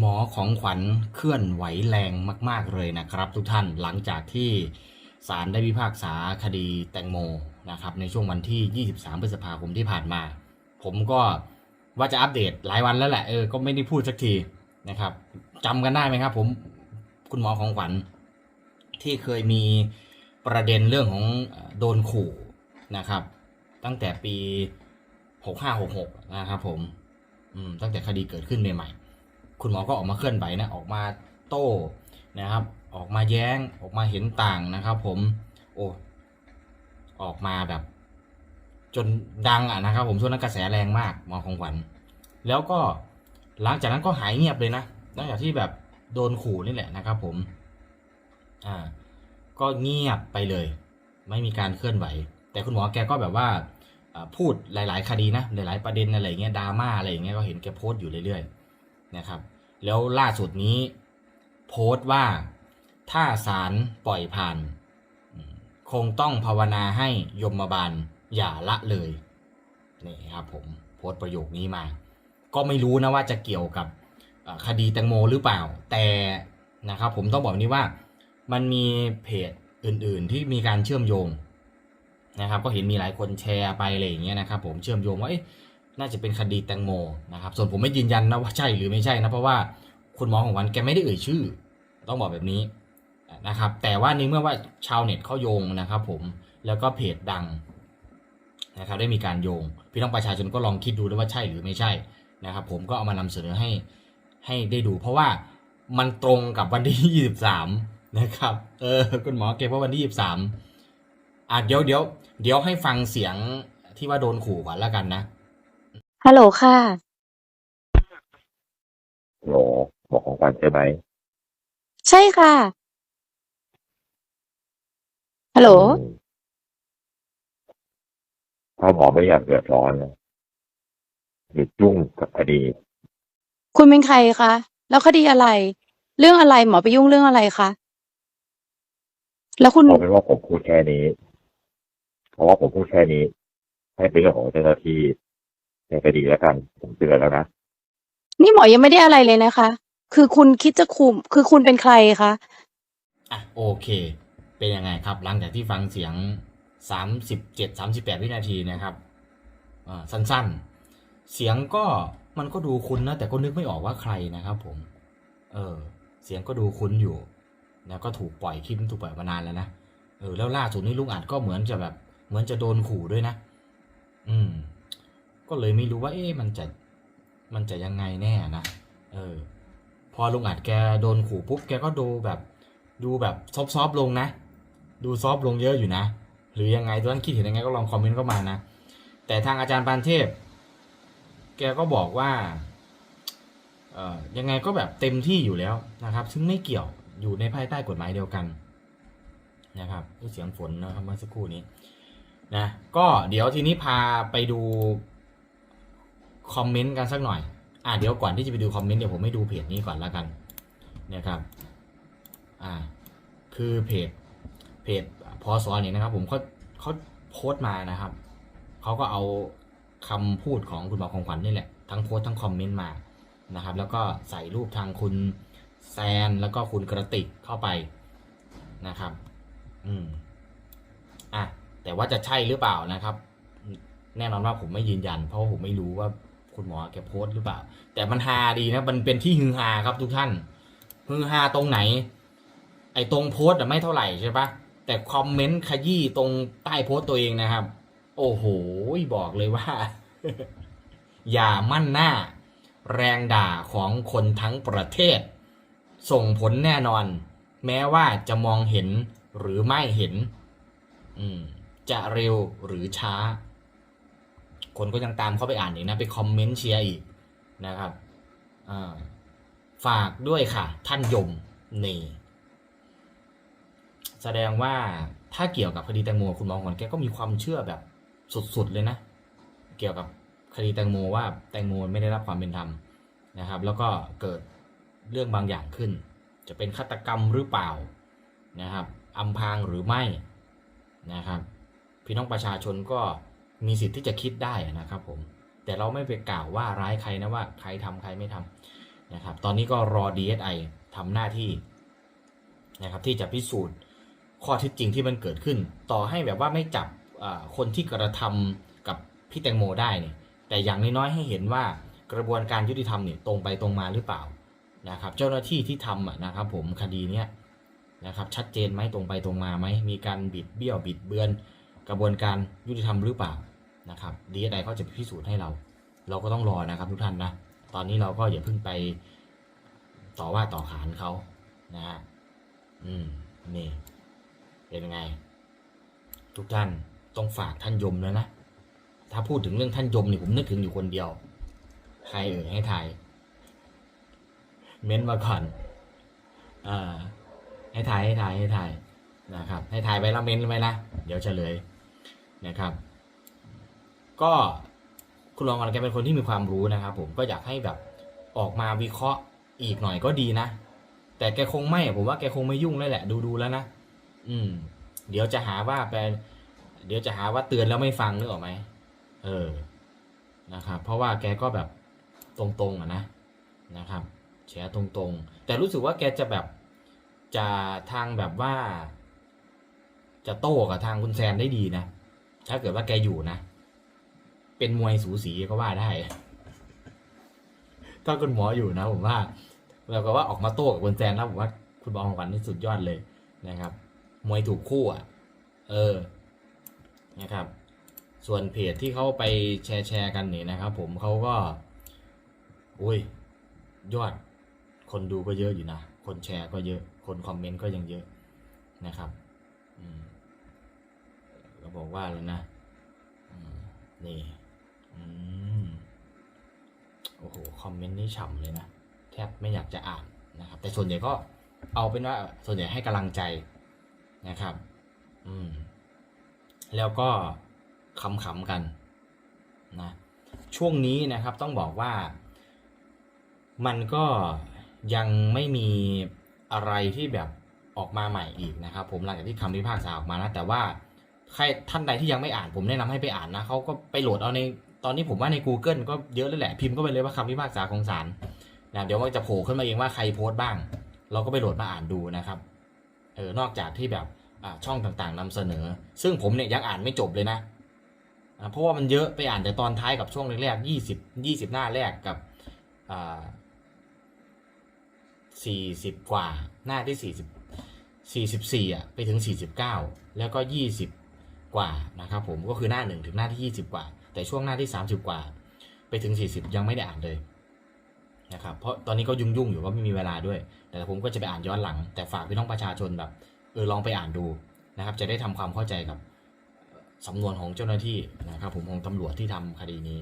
หมอของขวัญเคลื่อนไหวแรงมากๆเลยนะครับ ทุกท่านหลังจากที่ศาลได้พิพากษาคดีแตงโมนะครับในช่วงวันที่ 23 พฤษภาคมที่ผ่านมา ผมก็ว่าจะอัปเดตหลายวันแล้วแหละเออก็ไม่ได้พูดสักทีนะครับจำกันได้ไหมครับผมคุณหมอของขวัญที่เคยมีประเด็นเรื่องของโดนขู่นะครับ ตั้งแต่ปี 6566 นะครับผมมตั้งแต่คดีเกิดขึ้นใหม่ คุณหมอก็ออกมาเคลื่อนไหวนะออกมาโต้นะครับ ออกมาแย้งออกมาเห็นต่างนะครับ ผมโอ้ออกมาแบบ จนดังอะนะครับ ผมช่วงนั้นกระแสแรงมากหมอของขวัญแล้วก็หลังจากนั้นก็หายเงียบเลยนะหลังจากที่แบบโดนขู่นี่แหละนะครับ ผมอ่าก็เงียบไปเลย ไม่มีการเคลื่อนไหว แต่คุณหมอแกก็แบบว่าพูดหลาย ๆ คดีนะหลาย ๆ ประเด็นอะไรเงี้ยดราม่าอะไรอย่างเงี้ยก็เห็นแกโพสต์อยู่เรื่อยๆนะครับ แล้วล่าสุดนี้ โพสต์ว่าถ้าศาลปล่อยผ่าน คงต้องภาวนาให้ยมบาลอย่าละเลยนี่ครับผมโพสต์ประโยคนี้มา ก็ไม่รู้นะว่าจะเกี่ยวกับคดีแตงโมหรือเปล่า แต่นะครับผมต้องบอกนี้ว่ามันมีเพจอื่นๆที่มีการเชื่อมโยงนะครับ ก็เห็นมีหลายคนแชร์ไปอะไรอย่างเงี้ยนะครับ ผมเชื่อมโยงว่าเอ๊ะ น่าจะเป็นคดีแตงโมนะครับส่วนผมไม่ยืนยันนะว่าใช่หรือไม่ใช่นะเพราะว่าคุณหมอของวันแกไม่ได้เอ่ยชื่อ ต้องบอกแบบนี้นะครับแต่ว่าในเมื่อว่าชาวเน็ตเขาโยงนะครับผมแล้วก็เพจดังนะครับได้มีการโยง พี่น้องประชาชนก็ลองคิดดูด้วยว่าใช่หรือไม่ใช่นะครับผมก็เอามานำเสนอให้ให้ได้ดู เพราะว่ามันตรงกับวันที่ 23 นะครับเออคุณหมอเก็บว่าวันที่ 23อะเดี๋ยวเดี๋ยวเดี๋ยวให้ฟังเสียงที่ว่าโดนขู่ก่อนแล้วกันนะ ฮัลโหลค่ะ โหลหมอของขวัญใช่ไหมใช่ค่ะ ฮัลโหล อืมถ้าหมอไม่อยากเดือดร้อนนะหยุดยุ่งกับคดีคุณเป็นใครคะ แล้วคดีอะไร เรื่องอะไรหมอไปยุ่งเรื่องอะไรคะ แล้วคุณเพราะเป็นว่าผมพูดแค่นี้ เพราะว่าผมพูดแค่นี้ ให้เป็นเรื่องของเจ้าหน้าที่ ในคดีแล้วกันผมเตือนแล้วนะนี่หมอยังไม่ได้อะไรเลยนะคะ คือคุณคิดจะคุม คือคุณเป็นใครคะอะโอเค เป็นยังไงครับ หลังจากที่ฟังเสียง37 38วินาทีนะครับอ่าสั้นๆ เสียงก็มันก็ดูคุ้นนะแต่ก็นึกไม่ออกว่าใครนะครับ ผม เออ เสียงก็ดูคุ้นอยู่นะก็ถูกปล่อยคลิปถูกปล่อยมานานแล้วนะเออแล้วล่าสุดนี้ลุงอัดก็เหมือนจะแบบ เหมือนจะโดนขู่ด้วยนะ อืม ก็เลยไม่รู้ว่าเอ๊ะมันจะมันจะยังไงแน่นะเออพอลุงอัดแกโดนขู่ปุ๊บแกก็ดูแบบดูแบบซอฟๆลงนะ ดูซอฟลงเยอะอยู่นะ หรือยังไงตอนนั้นคิดเห็นยังไงก็ลองคอมเมนต์เข้ามานะ แต่ทางอาจารย์ปานเทพ แกก็บอกว่าเอ่อยังไงก็แบบเต็มที่อยู่แล้วนะครับ ซึ่งไม่เกี่ยวอยู่ในภายใต้กฎหมายเดียวกันนะครับด้วยเสียงฝนนะครับเมื่อสักครู่นี้นะก็เดี๋ยวทีนี้พาไปดู คอมเมนต์กันสักหน่อย อ่าเดี๋ยวก่อนที่จะไปดูคอมเมนต์เดี๋ยวผมให้ดูเพจนี้ก่อนแล้วกันนะครับอ่าคือเพจเพจพอสอนเนี่ยนะครับ ผมเขาเขาโพสต์มานะครับเขาก็เอาคำพูดของคุณหมอของขวัญนี่แหละทั้งโพสต์ทั้งคอมเมนต์มานะครับ แล้วก็ใส่รูปทางคุณแซนแล้วก็คุณกระติกเข้าไปนะครับ อืมอะแต่ว่าจะใช่หรือเปล่านะครับ แน่นอนว่าผมไม่ยืนยัน เพราะผมไม่รู้ว่า คุณหมอแกโพสต์หรือเปล่า แต่มันฮาดีนะ มันเป็นที่ฮือฮาครับทุกท่านฮือฮาตรงไหน ไอ้ตรงโพสต์ไม่เท่าไหร่ใช่ปะแต่คอมเมนต์ขยี้ตรงใต้โพสต์ตัวเองนะครับ โอ้โหบอกเลยว่า อย่ามั่นหน้า แรงด่าของคนทั้งประเทศ ส่งผลแน่นอน แม้ว่าจะมองเห็นหรือไม่เห็น จะเร็วหรือช้า คนก็ยังตามเข้าไปอ่านอีกนะ ไปคอมเมนต์เชียร์อีกนะครับฝากด้วยค่ะ ท่านยมนี่แสดงว่าถ้าเกี่ยวกับคดีแตงโมคุณมอขวัญแกก็มีความเชื่อแบบสุดๆเลยนะ เกี่ยวกับคดีแตงโมว่าแตงโมไม่ได้รับความเป็นธรรมนะครับ แล้วก็เกิดเรื่องบางอย่างขึ้น จะเป็นฆาตกรรมหรือเปล่านะครับอำพางหรือไม่นะครับ พี่น้องประชาชนก็ มีสิทธิ์ที่จะคิดได้นะครับผมแต่เราไม่ไปกล่าวว่าร้ายใครนะว่าใครทำใครไม่ทำนะครับ ตอนนี้ก็รอ DSI ทำหน้าที่นะครับที่จะพิสูจน์ข้อเท็จจริงที่มันเกิดขึ้น ต่อให้แบบว่าไม่จับคนที่กระทำกับพี่แตงโมได้เนี่ยแต่อย่างน้อยๆให้เห็นว่ากระบวนการยุติธรรมเนี่ยตรงไปตรงมาหรือเปล่านะครับ เจ้าหน้าที่ที่ทำนะครับ ผมคดีเนี้ยนะครับชัดเจนไหมตรงไปตรงมาไหมมีการบิดเบี้ยวบิดเบือน กระบวนการยุติธรรมหรือเปล่า นะครับดีไอเขาจะพิสูจน์ให้เรา เราก็ต้องรอนะครับทุกท่านนะตอนนี้เราก็อย่าเพิ่งไปต่อว่าต่อขานเขานะฮะอืมนี่เป็นไง ทุกท่านต้องฝากท่านยมแล้วนะถ้าพูดถึงเรื่องท่านยมเนี่ยผมนึกถึงอยู่คนเดียว ใครเอ่ยให้ทายเม้นมาก่อนอ่าให้ทายให้ทายให้ทายนะครับ ให้ทายไปแล้วเม้นไว้นะเดี๋ยวเฉลยนะครับ ก็คุณรองกันแกเป็นคนที่มีความรู้นะครับ ผมก็อยากให้แบบออกมาวิเคราะห์อีกหน่อยก็ดีนะ แต่แกคงไม่ผมว่าแกคงไม่ยุ่งแล้วแหละ ดูดูแล้วนะอืม เดี๋ยวจะหาว่าแปลเดี๋ยวจะหาว่าเตือนแล้วไม่ฟังนึกออกไหมเออนะครับเพราะว่าแกก็แบบตรงๆอะนะนะครับแชร์ตรงๆ แต่รู้สึกว่าแกจะแบบจะทางแบบว่า จะโต้กับทางคุณแซนได้ดีนะ ถ้าเกิดว่าแกอยู่นะ เป็นมวยสูสีก็ว่าได้ ถ้าคุณหมออยู่นะผมว่าเราก็ว่าออกมาโต้กับคุณแซนแล้วผมว่าคุณบอลของขวัญนี่สุดยอดเลยนะครับ มวยถูกคู่อะ เออ นะครับ ส่วนเพจที่เขาไปแชร์แชร์กันนี่นะครับผมเขาก็ อุ้ย ยอด คนดูก็เยอะอยู่นะ คนแชร์ก็เยอะ คนคอมเมนต์ก็ยังเยอะนะครับอืมก็บอกว่าเลยนะนี่ โอ้โห คอมเมนต์นี่ฉ่ำเลยนะ แทบไม่อยากจะอ่านนะครับ แต่ส่วนใหญ่ก็เอาเป็นว่า ส่วนใหญ่ให้กำลังใจนะครับ อืม แล้วก็ขำๆกันนะช่วงนี้นะครับต้องบอกว่า มันก็ยังไม่มีอะไรที่แบบออกมาใหม่อีกนะครับ ผมหลังจากที่คำพิพากษาออกมานะแต่ว่าใครท่านใดที่ยังไม่อ่านผมแนะนำให้ไปอ่านนะเขาก็ไปโหลดเอาใน ตอนนี้ผมว่าใน Google ก็เยอะเลยแหละพิมพ์ก็ไปเลยว่าคำพิพากษาของศาลนะเดี๋ยวมันจะโผล่ขึ้นมาเองว่าใครโพสต์บ้าง เราก็ไปโหลดมาอ่านดูนะครับเออนอกจากที่แบบอ่าช่องต่างๆนำเสนอ ซึ่งผมเนี่ยยังอ่านไม่จบเลยนะเพราะว่ามันเยอะไปอ่านแต่ตอนท้ายกับช่วงแรกๆยี่สิบยี่สิบหน้าแรกกับอ่าสี่สิบกว่าหน้าที่สี่สิบสี่สิบสี่อะไปถึงสี่สิบเก้าแล้วก็ยี่สิบกว่านะครับผมก็คือหน้าหนึ่งถึงหน้าที่ยี่สิบกว่า แต่ช่วงหน้าที่สามสิบกว่า ไปถึงสี่สิบยังไม่ได้อ่านเลยนะครับเพราะตอนนี้ก็ยุ่งๆอยู่ก็ไม่มีเวลาด้วย แต่ผมก็จะไปอ่านย้อนหลัง แต่ฝากพี่น้องประชาชนแบบเออลองไปอ่านดูนะครับ จะได้ทำความเข้าใจกับสำนวนของเจ้าหน้าที่นะครับผมของตำรวจที่ทำคดีนี้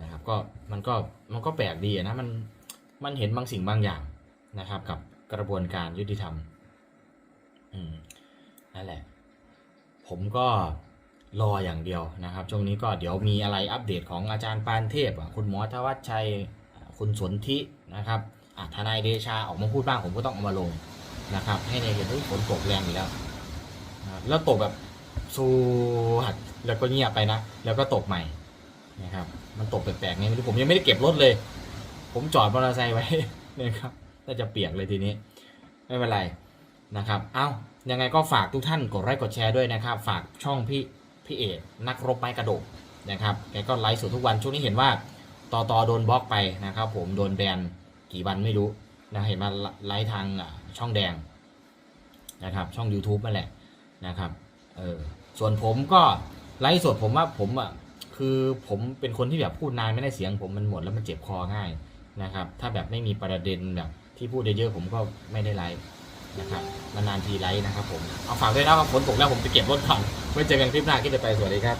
นะครับก็มันก็มันก็แปลกดีนะมันมันเห็นบางสิ่งบางอย่างนะครับ กับกระบวนการยุติธรรมอืมนั่นแหละ ผมก็ รออย่างเดียวนะครับ ช่วงนี้ก็เดี๋ยวมีอะไรอัปเดตของอาจารย์ปานเทพ คุณหมอธวัชชัย คุณสนธินะครับทนายเดชาออกมาพูดบ้างผมก็ต้องเอามาลงนะครับ ให้ในเห็นว่าฝนตกแรงอยู่แล้ว แล้วตกแบบสูหัดแล้วก็เงียบไปนะ แล้วก็ตกใหม่นะครับ มันตกแปลกๆไงไม่รู้ผมยังไม่ได้เก็บรถเลย ผมจอดมอเตอร์ไซค์ไว้นะครับน่าจะเปียกเลยทีนี้ ไม่เป็นไรนะครับ เอ้ายังไงก็ฝากทุกท่านกดไลค์กดแชร์ด้วยนะครับ ฝากช่องพี่ พี่เอกนักรบไม้กระโดกนะครับแกก็ไลฟ์สดทุกวันช่วงนี้เห็นว่าต่อต่อโดนบล็อกไปนะครับ ผมโดนแบนกี่วันไม่รู้นะเห็นมาไลฟ์ทางช่องแดงนะครับ ช่อง YouTube นั่นแหละนะครับเออส่วนผมก็ไลฟ์สดผมว่าผมอะคือผมเป็นคนที่แบบพูดนานไม่ได้เสียง ผมมันหมดแล้วมันเจ็บคอง่ายนะครับ ถ้าแบบไม่มีประเด็นแบบที่พูดเยอะๆผมก็ไม่ได้ไลฟ์ นะครับนานๆทีไลฟ์นะครับผมเอาฝากด้วยนะครับฝนตกแล้วผมจะเก็บรถก่อนไว้เจอกันคลิปหน้าที่จะไปสวัสดีครับ